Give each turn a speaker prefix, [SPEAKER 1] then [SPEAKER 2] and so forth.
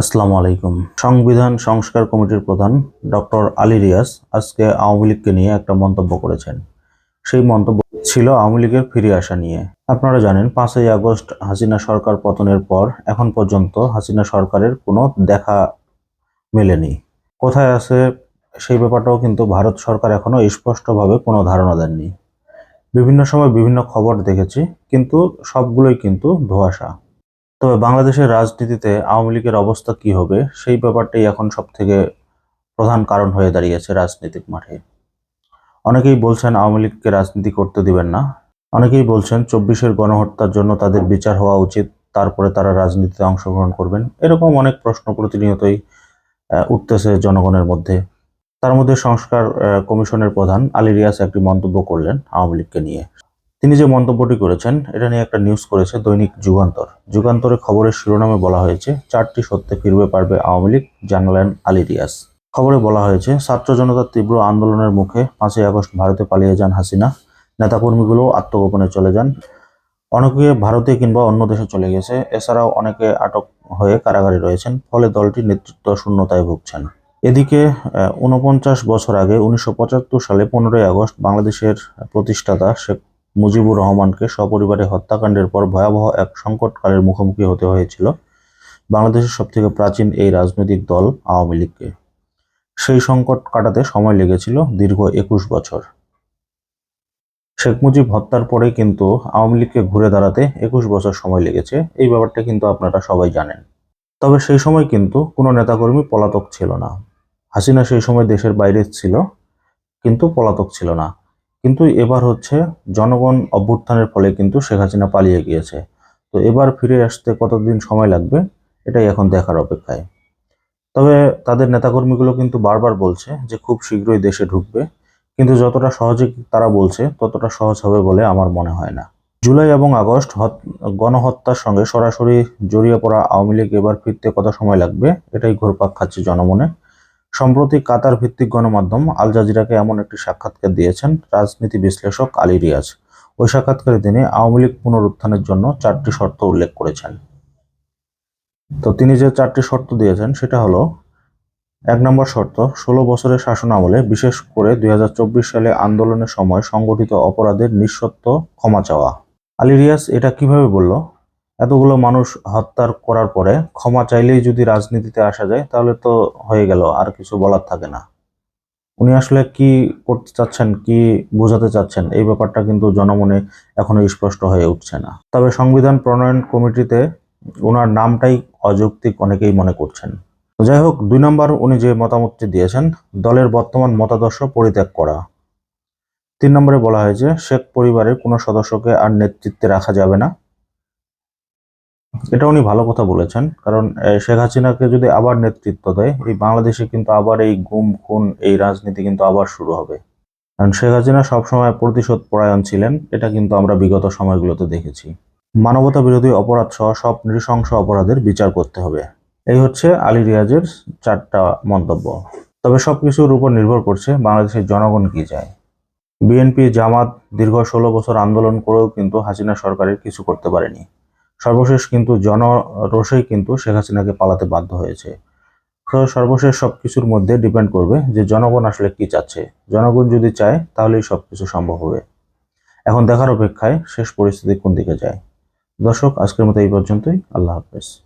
[SPEAKER 1] আসসালামু আলাইকুম। সংবিধান সংস্কার কমিটির প্রধান ডক্টর আলী রিয়াস আজকে আওয়ামী লীগকে নিয়ে একটা মন্তব্য করেছেন। সেই মন্তব্য ছিল আওয়ামী লীগের ফিরে আসা নিয়ে। আপনারা জানেন, পাঁচই আগস্ট হাসিনা সরকার পতনের পর এখন পর্যন্ত হাসিনা সরকারের কোনো দেখা মেলেনি। কোথায় আছে সেই ব্যাপারটাও কিন্তু ভারত সরকার এখনও স্পষ্টভাবে কোনো ধারণা দেননি। বিভিন্ন সময় বিভিন্ন খবর দেখেছি, কিন্তু সবগুলোই কিন্তু ধোঁয়াশা। তবে বাংলাদেশের রাজনীতিতে আওয়ামী লীগের অবস্থা কি হবে, সেই ব্যাপারটাই এখন সব থেকে প্রধান কারণ হয়ে দাঁড়িয়েছে রাজনৈতিক মাঠে। অনেকেই বলছেন আওয়ামী লীগকে রাজনীতি করতে দিবেন না। অনেকেই বলছেন চব্বিশের গণহত্যার জন্য তাদের বিচার হওয়া উচিত, তারপরে তারা রাজনীতিতে অংশগ্রহণ করবেন। এরকম অনেক প্রশ্ন প্রতিনিয়তই উঠতেছে জনগণের মধ্যে। তার মধ্যে সংস্কার কমিশনের প্রধান আলী রিয়াজ একটি মন্তব্য করলেন আওয়ামী লীগকে নিয়ে। তিনি যে মন্তব্যটি করেছেন, এটা নিয়ে একটা নিউজ করেছে দৈনিক যুগান্তর। যুগান্তরের খবরের শিরোনামে বলা হয়েছে, চারটি সত্যে ফিরবে পারবে আওয়ামী লীগ, জানালেন আলী খবরে বলা হয়েছে, ছাত্র জনতার তীব্র আন্দোলনের মুখে পাঁচই আগস্ট ভারতে পালিয়ে যান হাসিনা। নেতাকর্মীগুলো আত্মগোপনে চলে যান। অনেকে ভারতে কিংবা অন্য দেশে চলে গেছে। এছাড়াও অনেকে আটক হয়ে কারাগারে রয়েছেন, ফলে দলটি নেতৃত্ব শূন্যতায় ভুগছেন। এদিকে উনপঞ্চাশ বছর আগে উনিশশো পঁচাত্তর সালে পনেরোই আগস্ট বাংলাদেশের প্রতিষ্ঠাতা শেখ মুজিবুর রহমানকে সপরিবারে হত্যাকাণ্ডের পর ভয়াবহ এক সংকটকালের মুখোমুখি হতে হয়েছিল বাংলাদেশের সবথেকে প্রাচীন এই রাজনৈতিক দল আওয়ামী লীগকে। সেই সংকট কাটাতে সময় লেগেছিল দীর্ঘ একুশ বছর। শেখ মুজিব হত্যার পরে কিন্তু আওয়ামী লীগকে ঘুরে দাঁড়াতে একুশ বছর সময় লেগেছে, এই ব্যাপারটা কিন্তু আপনারা সবাই জানেন। তবে সেই সময় কিন্তু কোনো নেতাকর্মী পলাতক ছিল না। হাসিনা সেই সময় দেশের বাইরে ছিল, কিন্তু পলাতক ছিল না। কিন্তু এবার হচ্ছে জনগণ অভ্যুত্থানের ফলে কিন্তু শেখ হাসিনা পালিয়ে গিয়েছে। তো এবার ফিরে আসতে কতদিন সময় লাগবে, এটাই এখন দেখার অপেক্ষায়। তবে তাদের নেতাকর্মীগুলো কিন্তু বারবার বলছে যে খুব শীঘ্রই দেশে ঢুকবে, কিন্তু যতটা সহজে তারা বলছে ততটা সহজ হবে বলে আমার মনে হয় না। জুলাই এবং আগস্ট হত- গণহত্যার সঙ্গে সরাসরি জড়িয়ে পড়া আওয়ামী লীগ এবার ফিরতে কত সময় লাগবে, এটাই ঘোরপাক খাচ্ছে জনমনে। সম্প্রতি কাতার ভিত্তিক গণমাধ্যম আল জাজিরাকে এমন একটি সাক্ষাৎকার দিয়েছেন রাজনীতি বিশ্লেষক আলী রিয়াজ। ওই সাক্ষাৎকারে তিনি আওয়ামী লীগ পুনরুত্থানের জন্য চারটি শর্ত উল্লেখ করেছেন। তো তিনি যে চারটি শর্ত দিয়েছেন, সেটা হলো, এক নম্বর শর্ত, ষোলো বছরের শাসন আমলে বিশেষ করে দুই হাজার চব্বিশ সালে আন্দোলনের সময় সংগঠিত অপরাধের নিঃসত্ব ক্ষমা চাওয়া। আলী রিয়াজ এটা কীভাবে বলল? এতগুলো মানুষ হত্যার করার পরে ক্ষমা চাইলেই যদি রাজনীতিতে আসা যায়, তাহলে তো হয়ে গেল, আর কিছু বলার থাকে না। উনি আসলে কি করতে চাচ্ছেন, কি বোঝাতে চাচ্ছেন, এই ব্যাপারটা কিন্তু জনমনে এখনও স্পষ্ট হয়ে উঠছে না। তবে সংবিধান প্রণয়ন কমিটিতে ওনার নামটাই অযৌক্তিক অনেকেই মনে করছেন। যাই হোক, দুই নম্বর উনি যে মতামতটি দিয়েছেন, দলের বর্তমান মতাদর্শ পরিত্যাগ করা। তিন নম্বরে বলা হয়েছে, শেখ পরিবারের কোনো সদস্যকে আর নেতৃত্বে রাখা যাবে না। এটা উনি ভালো কথা বলেছেন। কারণ শেখ হাসিনাকে যদি আবার নেতৃত্ব দেয়, এই বাংলাদেশে কিন্তু আবার এই গুম, খুন, এই রাজনীতি কিন্তু আবার শুরু হবে। কারণ, শেখ হাসিনা সবসময় প্রতিশোধ পরায়ণ ছিলেন, এটা কিন্তু আমরা বিগত সময়গুলোতে দেখেছি। মানবতা বিরোধী অপরাধ সহ সব নৃশংস অপরাধের বিচার করতে হবে। এই হচ্ছে আলী রিয়াজের চারটা মন্তব্য। তবে সবকিছুর উপর নির্ভর করছে বাংলাদেশের জনগণ কি চায়। বিএনপি, জামাত দীর্ঘ ষোলো বছর আন্দোলন করেও কিন্তু হাসিনা সরকারের কিছু করতে পারেনি। সর্বশেষ কিন্তু জনরোষেই কিন্তু শেখ হাসিনাকে পালাতে বাধ্য হয়েছে। তো সর্বশেষ সবকিছুর মধ্যে ডিপেন্ড করবে যে জনগণ আসলে কি চাচ্ছে। জনগণ যদি চায়, তাহলেই সব কিছু সম্ভব হবে। এখন দেখার অপেক্ষায় শেষ পরিস্থিতি কোন দিকে যায়। দর্শক, আজকের মতো এই পর্যন্তই। আল্লাহ হাফেজ।